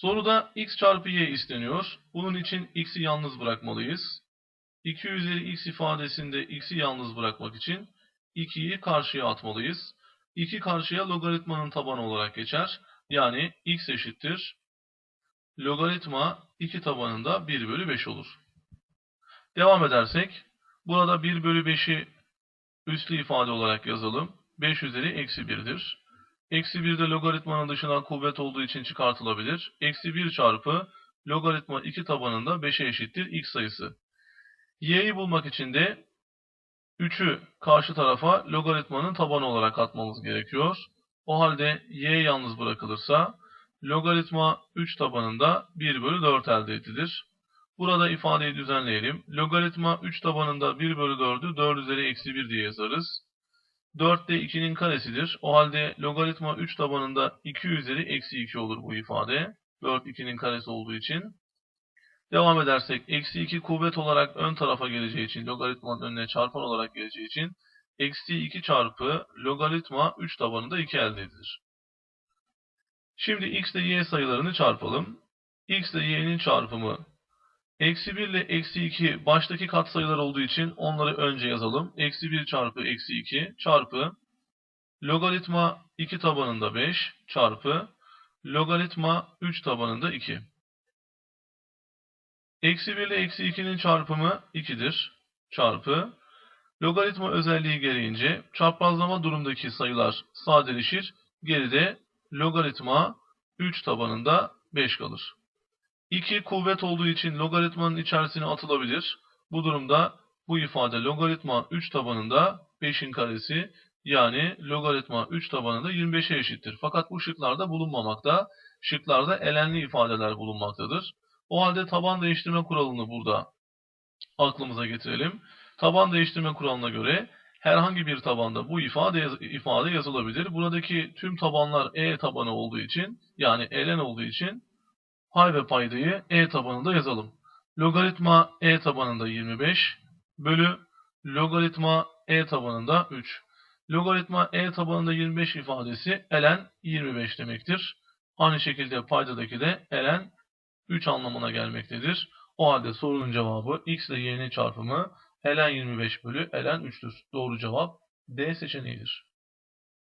Soruda x çarpı y isteniyor. Bunun için x'i yalnız bırakmalıyız. 2 üzeri x ifadesinde x'i yalnız bırakmak için 2'yi karşıya atmalıyız. 2 karşıya logaritmanın tabanı olarak geçer. Yani x eşittir. Logaritma 2 tabanında 1 bölü 5 olur. Devam edersek. Burada 1 bölü 5'i üslü ifade olarak yazalım. 5 üzeri eksi 1'dir. Eksi 1 de logaritmanın dışından kuvvet olduğu için çıkartılabilir. Eksi 1 çarpı logaritma 2 tabanında 5'e eşittir x sayısı. y'yi bulmak için de 3'ü karşı tarafa logaritmanın tabanı olarak atmamız gerekiyor. O halde y yalnız bırakılırsa logaritma 3 tabanında 1 bölü 4 elde edilir. Burada ifadeyi düzenleyelim. Logaritma 3 tabanında 1 bölü 4'ü 4 üzeri eksi 1 diye yazarız. 4 de 2'nin karesidir. O halde logaritma 3 tabanında 2 üzeri eksi 2 olur bu ifade. 4 2'nin karesi olduğu için. Devam edersek eksi 2 kuvvet olarak ön tarafa geleceği için logaritmanın önüne çarpan olarak geleceği için eksi 2 çarpı logaritma 3 tabanında 2 elde edilir. Şimdi x ile y sayılarını çarpalım. x ile y'nin çarpımı Eksi 1 ile eksi 2 baştaki katsayılar olduğu için onları önce yazalım. Eksi 1 çarpı eksi 2 çarpı logaritma 2 tabanında 5 çarpı logaritma 3 tabanında 2. Eksi 1 ile eksi 2'nin çarpımı 2'dir. Çarpı logaritma özelliği gereğince çarpazlama durumdaki sayılar sadeleşir. Geride logaritma 3 tabanında 5 kalır. 2 kuvvet olduğu için logaritmanın içerisine atılabilir. Bu durumda bu ifade logaritma 3 tabanında 5'in karesi yani logaritma 3 tabanında 25'e eşittir. Fakat bu şıklarda bulunmamakta. Şıklarda elenli ifadeler bulunmaktadır. O halde taban değiştirme kuralını burada aklımıza getirelim. Taban değiştirme kuralına göre herhangi bir tabanda bu ifade, ifade yazılabilir. Buradaki tüm tabanlar E tabanı olduğu için yani elen olduğu için pay ve paydayı e tabanında yazalım. Logaritma e tabanında 25 bölü logaritma e tabanında 3. Logaritma e tabanında 25 ifadesi ln 25 demektir. Aynı şekilde paydadaki de ln 3 anlamına gelmektedir. O halde sorunun cevabı x ile y'nin çarpımı ln 25 bölü ln 3'tür. Doğru cevap D seçeneğidir.